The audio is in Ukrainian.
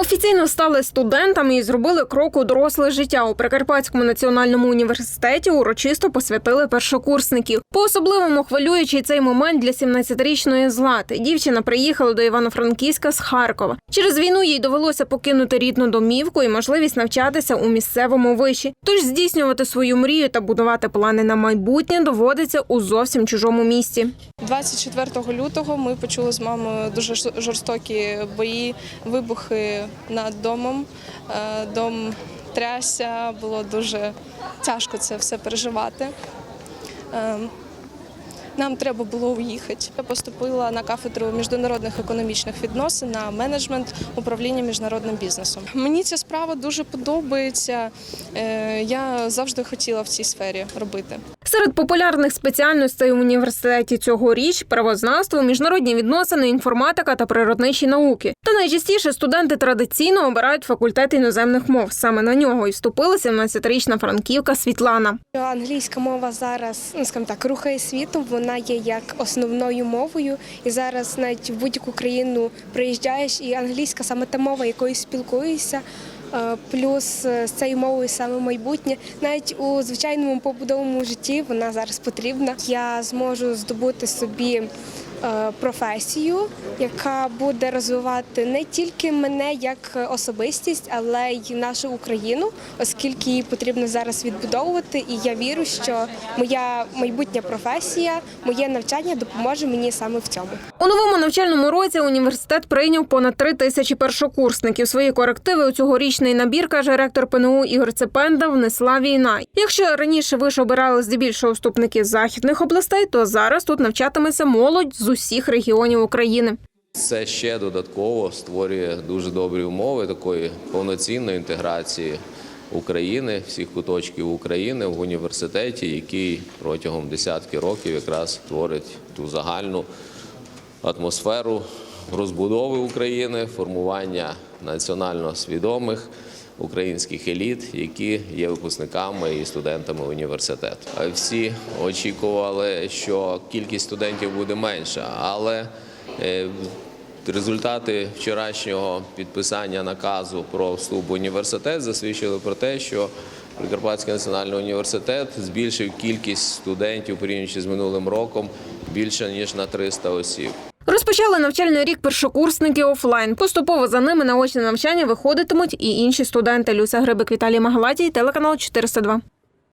Офіційно стали студентами і зробили крок у доросле життя. У Прикарпатському національному університеті урочисто посвятили першокурсників. По особливому хвилюючий цей момент для 17-річної Злати. Дівчина приїхала до Івано-Франківська з Харкова. Через війну їй довелося покинути рідну домівку і можливість навчатися у місцевому виші. Тож здійснювати свою мрію та будувати плани на майбутнє доводиться у зовсім чужому місті. 24 лютого ми почули з мамою дуже жорстокі бої, вибухи над домом. Е, Дом трясся, було дуже тяжко це все переживати. Е, Нам треба було уїхати. Я поступила на кафедру міжнародних економічних відносин на менеджмент управління міжнародним бізнесом. Мені ця справа дуже подобається. Е, Я завжди хотіла в цій сфері робити. Серед популярних спеціальностей у університеті цьогоріч правознавство, міжнародні відносини, інформатика та природничі науки. Найчастіше студенти традиційно обирають факультет іноземних мов. Саме на нього і вступила 17-річна франківка Світлана. Англійська мова зараз, ну скажімо так, рухає світом. Вона є як основною мовою, і зараз навіть в будь-яку країну приїжджаєш, і англійська саме та мова, якою спілкуєшся. Е, Плюс е, з цією мовою саме майбутнє. Навіть у звичайному побудовому житті вона зараз потрібна. Я зможу здобути собі професію, яка буде розвивати не тільки мене як особистість, але й нашу Україну, оскільки її потрібно зараз відбудовувати. І я вірю, що моя майбутня професія, моє навчання допоможе мені саме в цьому. У новому навчальному році університет прийняв понад три тисячі першокурсників. Свої корективи у цьогорічний набір, каже ректор ПНУ Ігор Цепенда, внесла війна. Якщо раніше виш обирали здебільшого вступники західних областей, то зараз тут навчатиметься молодь з усіх регіонів України. Це ще додатково створює дуже добрі умови такої повноцінної інтеграції України, всіх куточків України в університеті, який протягом десятки років якраз творить ту загальну атмосферу розбудови України, формування національно свідомих українських еліт, які є випускниками і студентами університету. Всі очікували, що кількість студентів буде менша, але е, Результати вчорашнього підписання наказу про вступ в університет засвідчили про те, що Прикарпатський національний університет збільшив кількість студентів порівнюючи з минулим роком більше ніж на 300 осіб. Розпочали навчальний рік першокурсники офлайн. Поступово за ними на очне навчання виходитимуть і інші студенти. Люся Грибик, Віталій Магалатій, телеканал 402.